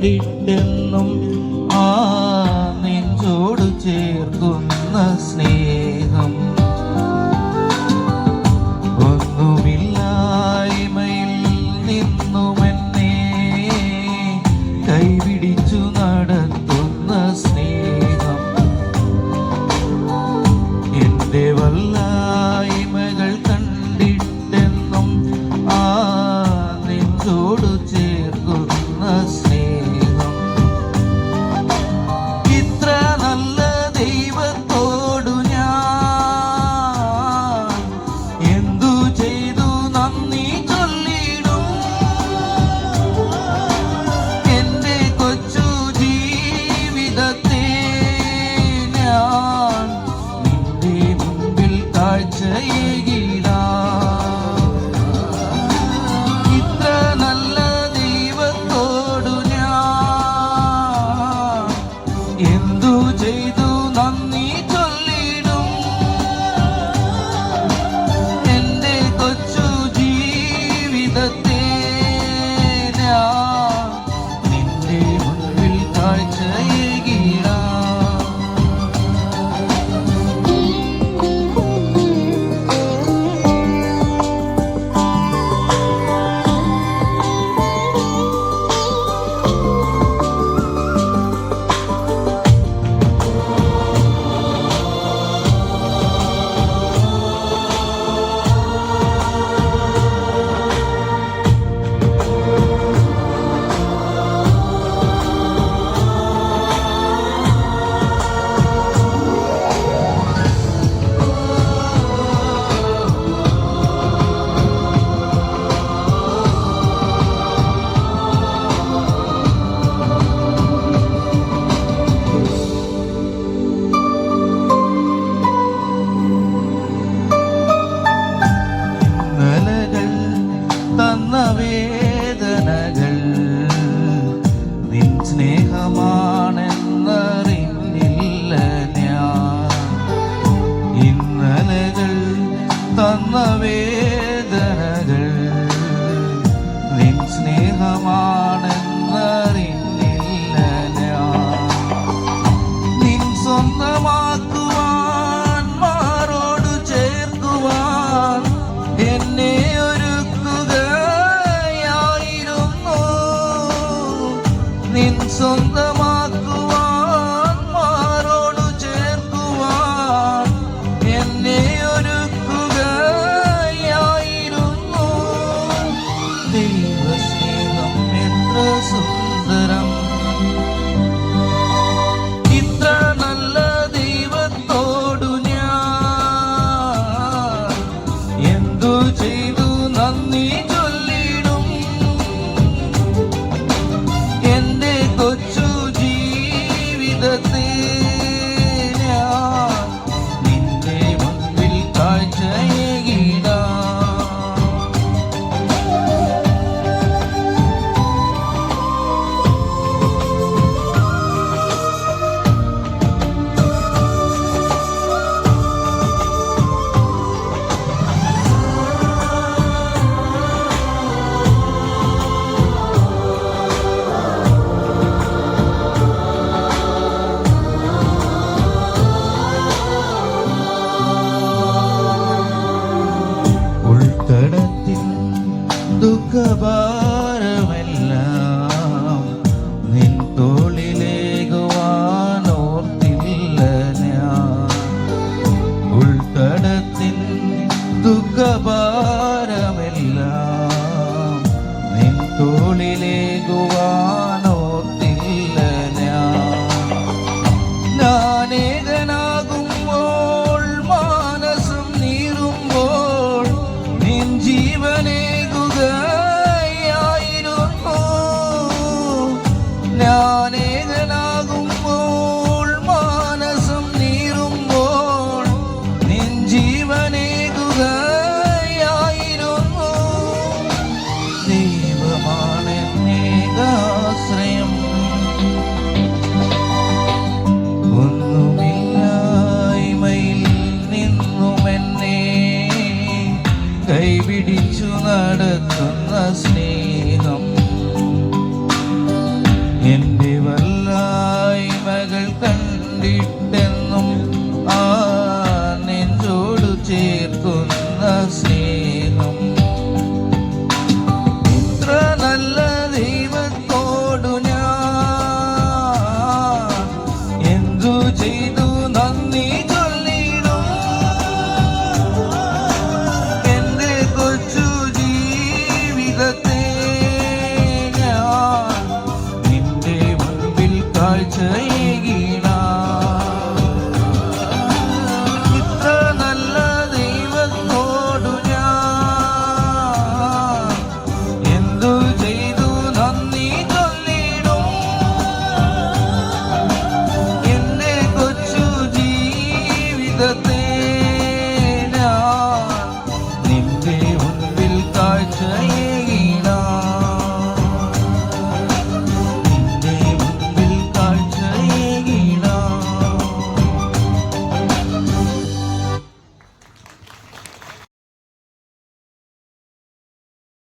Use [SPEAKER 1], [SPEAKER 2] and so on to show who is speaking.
[SPEAKER 1] കണ്ടിട്ടെന്നും ആ നെഞ്ചോട് ചേർക്കുന്ന സ്നേഹം ഒന്നുമില്ലായ്മയിൽ നിന്നും എന്നെ കൈപിടിച്ചു നടത്തുന്ന സ്നേഹം. എന്റെ വല്ല made നിൻ സ്വന്തമാക്കുവാൻ മാറോടു ചേർക്കുവാൻ എന്നെ ഒരുക്കുകയായിരുന്നു. ദൈവസ്നേഹം എത്ര സുന്ദരം. ഇത്ര നല്ല ദൈവത്തോടു ഞാൻ എന്തു ചെയ്തു നന്ദി കടത്തിൽ ദുഃഖഭാ കൈപിടിച്ചു നടത്തുന്ന സ്നേഹം.